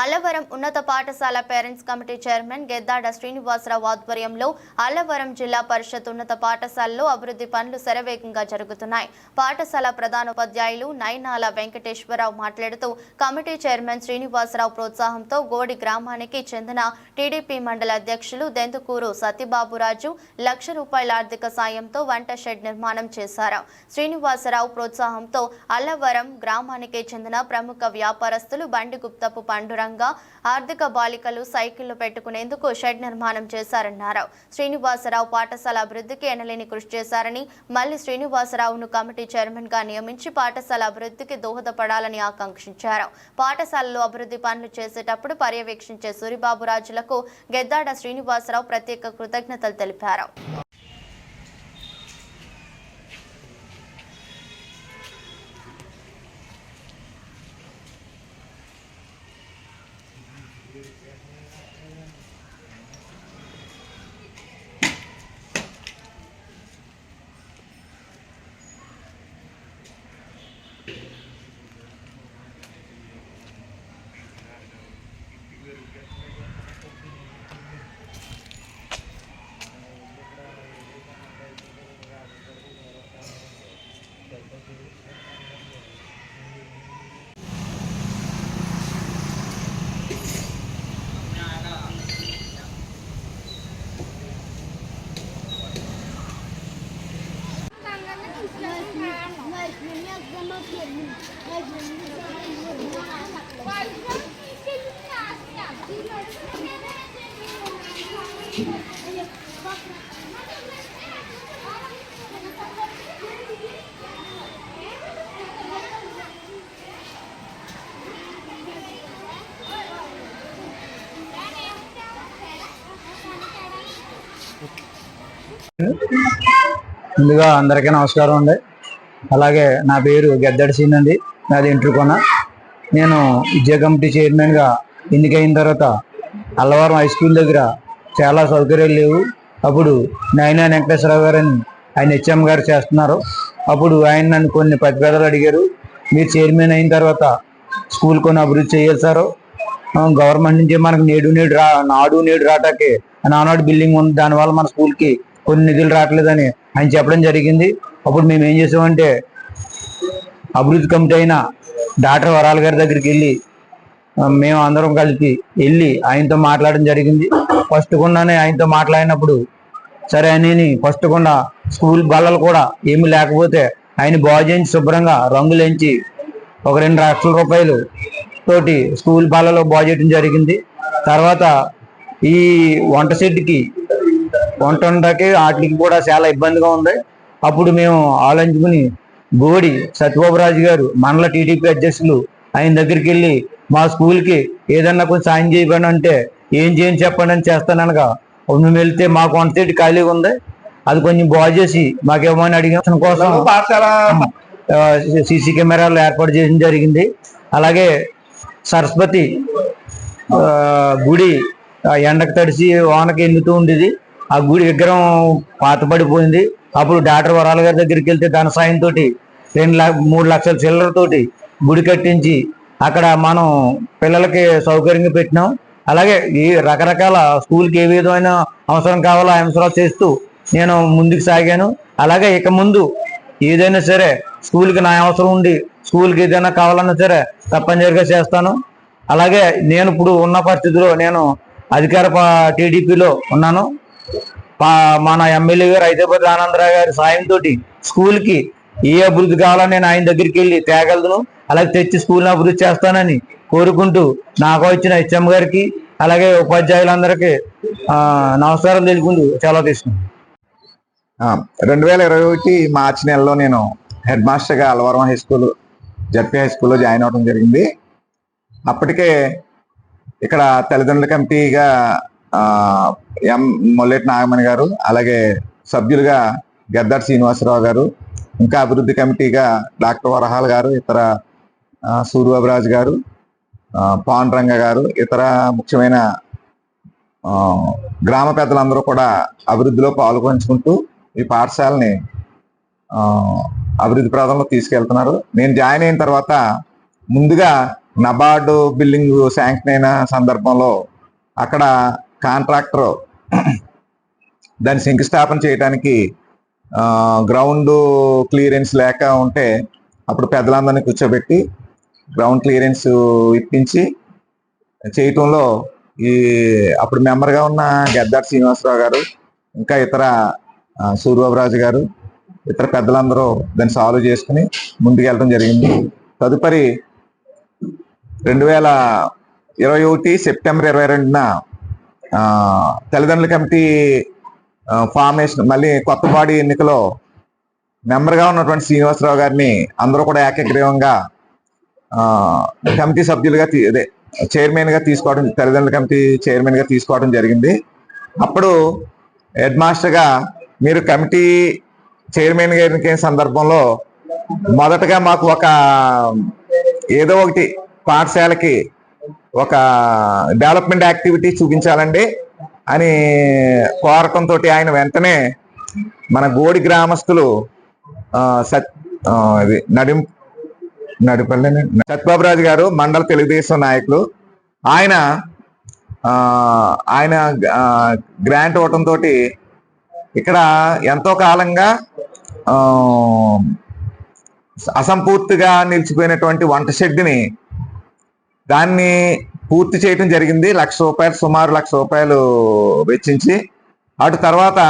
అల్లవరం ఉన్నత పాఠశాల parents committee chairman Geddada Srinivasarao ఆధ్వర్యంలో అల్లవరం జిల్లా పరిషత్ ఉన్నత పాఠశాలలో అభివృద్ధి పనులు శరవేగంగా జరుగుతున్నాయి. పాఠశాల ప్రధానోపాధ్యాయులు నైనాల వెంకటేశ్వరరావు మాట్లాడుతూ కమిటీ చైర్మన్ శ్రీనివాసరావు ప్రోత్సాహంతో గోడి గ్రామానికి చెందిన టీడీపీ మండల అధ్యక్షులు దెందుకూరు సత్యబాబురాజు లక్ష రూపాయల ఆర్థిక సాయంతో వంట షెడ్ నిర్మాణం చేశారు. శ్రీనివాసరావు ప్రోత్సాహంతో అల్లవరం గ్రామానికి చెందిన ప్రముఖ వ్యాపారస్తులు బండి గుప్తపు పండురంగ ఆర్థిక బాలికలు సైకిళ్ళు పెట్టుకునేందుకు షెడ్ నిర్మాణం చేశారన్నారు. శ్రీనివాసరావు పాఠశాల అభివృద్ధికి ఎనలేని కృషి చేశారని మళ్ళీ శ్రీనివాసరావును కమిటీ చైర్మన్గా నియమించి పాఠశాల అభివృద్ధికి దోహదపడాలని ఆకాంక్షించారు. పాఠశాలలో అభివృద్ధి పనులు చేసేటప్పుడు పర్యవేక్షించే సూరిబాబు రాజులకు గెద్దాడ శ్రీనివాసరావు ప్రత్యేక కృతజ్ఞతలు తెలిపారు. ముందుగా అందరికీ నమస్కారం అండి. అలాగే నా పేరు గద్దడి సీన్ అండి. నాది ఇంటర్కొన. నేను విద్యా కమిటీ చైర్మన్గా ఎన్నికైన తర్వాత అల్లవరం హై స్కూల్ దగ్గర చాలా సౌకర్యాలు లేవు. అప్పుడు నైనా వెంకటేశ్వరరావు గారని ఆయన హెచ్ఎం గారు చేస్తున్నారు. అప్పుడు ఆయన నన్ను కొన్ని ప్రతిపాదనలు అడిగారు. మీరు చైర్మన్ అయిన తర్వాత స్కూల్ కొన్ని అభివృద్ధి చేయాలి సార్. గవర్నమెంట్ నుంచి మనకు నేడు నేడు రా నాడు నేడు రాటాకి నానాడు బిల్డింగ్ ఉంది. దానివల్ల మన స్కూల్కి కొన్ని నిధులు రావట్లేదని ఆయన చెప్పడం జరిగింది. అప్పుడు మేము ఏం చేసామంటే అభివృద్ధి కమిటీ అయిన డాక్టర్ వరాల గారి దగ్గరికి వెళ్ళి మేము అందరం కలిసి వెళ్ళి ఆయనతో మాట్లాడడం జరిగింది. ఫస్ట్ గుండానే ఆయనతో మాట్లాడినప్పుడు సరే అని ఫస్ట్ గుండా స్కూల్ బల్లలు కూడా ఏమి లేకపోతే ఆయన బాగు చేయించి శుభ్రంగా రంగులేంచి ఒక రెండు లక్షల రూపాయలు తోటి స్కూల్ బల్లలో బాగు చేయడం జరిగింది. తర్వాత ఈ వంట సెట్కి వంట వండకి వాటికి కూడా చాలా ఇబ్బందిగా ఉంది. అప్పుడు మేము ఆలోచించుకుని గోడి సత్యబాబురాజు గారు మండల టీడీపీ అధ్యక్షులు ఆయన దగ్గరికి వెళ్ళి మా స్కూల్కి ఏదన్నా కొంచెం సాయం చేయబడి అంటే ఏం చేయని చెప్పండి అని చేస్తాననగా మేము వెళ్తే మాకు వంట సెట్ ఖాళీగా ఉంది. అది కొంచెం బాగు చేసి మాకేమని అడిగిన కోసం సీసీ కెమెరాలు ఏర్పాటు చేయడం జరిగింది. అలాగే సరస్వతి గుడి ఎండకు తడిసి వానకి ఎండుతూ ఉండేది. ఆ గుడి విగ్రహం పాతపడిపోయింది అప్పుడు డాక్టర్ వరాల గారి దగ్గరికి వెళ్తే ధన సాయంతో రెండు లక్ష మూడు లక్షల చిల్లరతోటి గుడి కట్టించి అక్కడ మనం పిల్లలకి సౌకర్యంగా పెట్టినాం. అలాగే ఈ రకరకాల స్కూల్కి ఏ విధమైన అవసరం కావాలో ఆ అవసరాలు చేస్తూ నేను ముందుకు సాగాను. అలాగే ఇక ముందు ఏదైనా సరే స్కూల్కి నా అవసరం ఉండి స్కూల్కి ఏదైనా కావాలన్నా సరే తప్పనిసరిగా చేస్తాను. అలాగే నేను ఇప్పుడు ఉన్న పరిస్థితిలో నేను అధికార టీడీపీలో ఉన్నాను. మన ఎమ్మెల్యే గారు హైదరాబాద్ ఆనందరావు గారి సాయంతో స్కూల్కి ఏ అభివృద్ధి కావాలని నేను ఆయన దగ్గరికి వెళ్ళి తేగలను. అలాగే తెచ్చి స్కూల్ని అభివృద్ధి చేస్తానని కోరుకుంటూ నాకు వచ్చిన హెచ్ఎం గారికి అలాగే ఉపాధ్యాయులందరికీ నమస్కారం తెలుపుకుంటూ చాలా తీసుకున్నాను రెండు వేల ఇరవై ఒకటి మార్చి నెలలో నేను హెడ్ మాస్టర్గా Allavaram high school ZP high స్కూల్లో జాయిన్ అవడం జరిగింది. అప్పటికే ఇక్కడ తల్లిదండ్రుల కమిటీగా ఎం మొల్లెటి నాగమణి గారు అలాగే సభ్యులుగా గద్దార్ శ్రీనివాసరావు గారు ఇంకా అభివృద్ధి కమిటీగా డాక్టర్ వరహాల్ గారు ఇతర సూర్యబాబురాజు గారు పవన్ రంగ గారు ఇతర ముఖ్యమైన గ్రామ పెద్దలందరూ కూడా అభివృద్ధిలో పాల్గొంచుకుంటూ ఈ పాఠశాలని అభివృద్ధి ప్రాంతంలో తీసుకెళ్తున్నారు. నేను జాయిన్ అయిన తర్వాత ముందుగా నబార్డు బిల్డింగ్ శాంక్షన్ అయిన సందర్భంలో అక్కడ కాంట్రాక్టర్ దాన్ని శంకుస్థాపన చేయడానికి గ్రౌండ్ క్లియరెన్స్ లేక ఉంటే అప్పుడు పెద్దలందరినీ కూర్చోబెట్టి గ్రౌండ్ క్లియరెన్స్ ఇప్పించి చేయటంలో ఈ అప్పుడు మెంబర్గా ఉన్న గద్దార్ శ్రీనివాసరావు గారు ఇంకా ఇతర ఆ, సూర్యబాబురాజు గారు ఇతర పెద్దలందరూ దాన్ని సాల్వ్ చేసుకుని ముందుకెళ్ళడం జరిగింది. తదుపరి రెండు వేల ఇరవై ఒకటి సెప్టెంబర్ ఇరవై రెండున తల్లిదండ్రుల కమిటీ ఫార్మేషన్ మళ్ళీ కొత్త బాడీ ఎన్నికలో మెంబర్గా ఉన్నటువంటి శ్రీనివాసరావు గారిని అందరూ కూడా ఏకగ్రీవంగా కమిటీ సభ్యులుగా తీ- అదే చైర్మన్గా తీసుకోవడం తల్లిదండ్రుల కమిటీ చైర్మన్గా తీసుకోవడం జరిగింది. అప్పుడు హెడ్ మాస్టర్గా మీరు కమిటీ చైర్మన్ గారికి సందర్భంలో మొదటగా మాకు ఒక ఏదో ఒకటి పాఠశాలకి ఒక డెవలప్మెంట్ యాక్టివిటీ చూపించాలండి అని కోరటంతో ఆయన వెంటనే మన గోడి గ్రామస్తులు సత్ ఇది నడిం నడిపల్లి సత్బాబురాజు గారు మండల తెలుగుదేశం నాయకులు. ఆయన ఆయన గ్రాంట్ ఇవ్వటంతో ఇక్కడ ఎంతో కాలంగా అసంపూర్తిగా నిలిచిపోయినటువంటి వంట షెడ్ని దాన్ని పూర్తి చేయటం జరిగింది. లక్ష రూపాయలు సుమారు లక్ష రూపాయలు వెచ్చించి అటు తర్వాత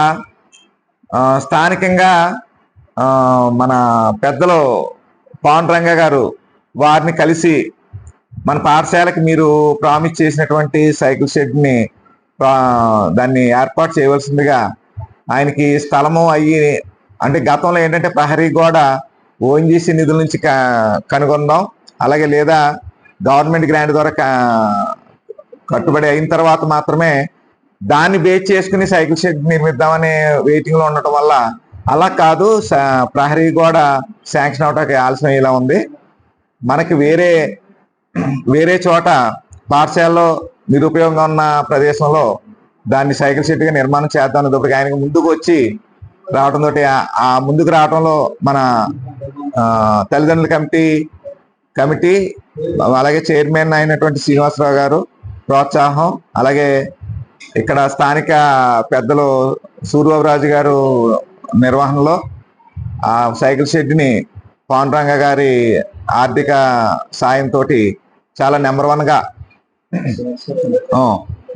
స్థానికంగా మన పెద్దలు పాండురంగ గారు వారిని కలిసి మన పాఠశాలకి మీరు ప్రామిస్ చేసినటువంటి సైకిల్ షెడ్ని దాన్ని ఏర్పాటు చేయవలసిందిగా ఆయనకి స్థలము అయ్యి అంటే గతంలో ఏంటంటే ప్రహరీ గోడ ఓఎన్జీసీ నిధుల నుంచి క- కనుగొందాం అలాగే లేదా గవర్నమెంట్ గ్రాంట్ ద్వారా కట్టుబడి అయిన తర్వాత మాత్రమే దాన్ని బేస్ చేసుకుని సైకిల్ షెడ్ నిర్మిద్దామనే వెయిటింగ్లో ఉండటం వల్ల అలా కాదు ప్రహరీ గోడ శాంక్షన్ అవటానికి ఆలస్యం ఇలా ఉంది. మనకి వేరే వేరే చోట పాఠశాలలో నిరుపయోగంగా ఉన్న ప్రదేశంలో దాన్ని సైకిల్ సిటీగా నిర్మాణం చేద్దాం అనేటప్పటికి ఆయనకు ముందుకు వచ్చి రావడంతో ఆ ముందుకు రావడంలో మన తల్లిదండ్రుల కమిటీ కమిటీ అలాగే చైర్మన్ అయినటువంటి శ్రీనివాసరావు గారు ప్రోత్సాహం అలాగే ఇక్కడ స్థానిక పెద్దలు సూర్యబాబురాజు గారు నిర్వహణలో ఆ సైకిల్ షెడ్ని పాండురంగ గారి ఆర్థిక సాయంతో చాలా నెంబర్ వన్గా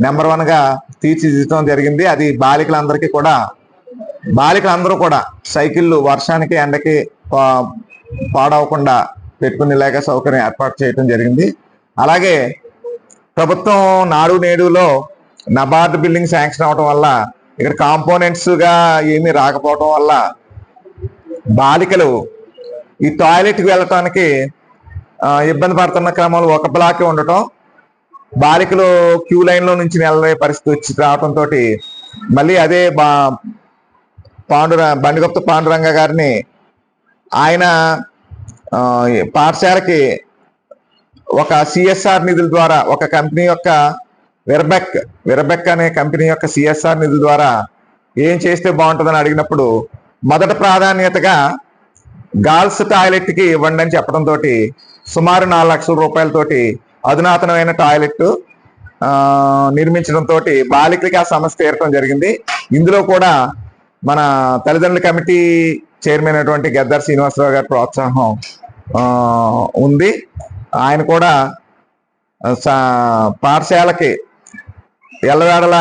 నెంబర్ వన్గా తీర్చిదిద్దడం జరిగింది. అది బాలికలందరికీ కూడా బాలికలందరూ కూడా సైకిళ్ళు వర్షానికి ఎండకి పా- పాడవకుండా పెట్టుకునేలాగా సౌకర్యం ఏర్పాటు చేయడం జరిగింది. అలాగే ప్రభుత్వం నాడు నేడులో నబార్డ్ బిల్డింగ్ శాంక్షన్ అవడం వల్ల ఇక్కడ కాంపోనెంట్స్గా ఏమీ రాకపోవడం వల్ల బాలికలు ఈ టాయిలెట్కి వెళ్ళటానికి ఇబ్బంది పడుతున్న క్రమంలో ఒక బ్లాకే ఉండటం. బాలికలు క్యూ లైన్లో నుంచి నిలబడే పరిస్థితి వచ్చి రావడంతో మళ్ళీ అదే బా పాండుర బండిగొప్ప పాండురంగ గారిని ఆయన పాఠశాలకి ఒక సిఎస్ఆర్ నిధుల ద్వారా ఒక కంపెనీ యొక్క విరబెక్ విరబెక్ అనే కంపెనీ యొక్క సిఎస్ఆర్ నిధుల ద్వారా ఏం చేస్తే బాగుంటుందని అడిగినప్పుడు మొదట ప్రాధాన్యతగా గర్ల్స్ టాయిలెట్కి ఇవ్వండి అని చెప్పడంతో సుమారు నాలుగు లక్షల రూపాయలతోటి అధునాతనమైన టాయిలెట్ నిర్మించడంతో బాలికలకి ఆ సమస్య తీరటం జరిగింది. ఇందులో కూడా మన తల్లిదండ్రుల కమిటీ చైర్మన్ అయినటువంటి గద్దర్ శ్రీనివాసరావు గారి ప్రోత్సాహం ఉంది. ఆయన కూడా సా- పాఠశాలకి ఎల్లవేళల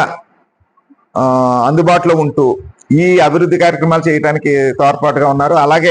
ఆ, అందుబాటులో ఉంటూ ఈ అభివృద్ధి కార్యక్రమాలు చేయడానికి తోడ్పాటుగా ఉన్నారు. అలాగే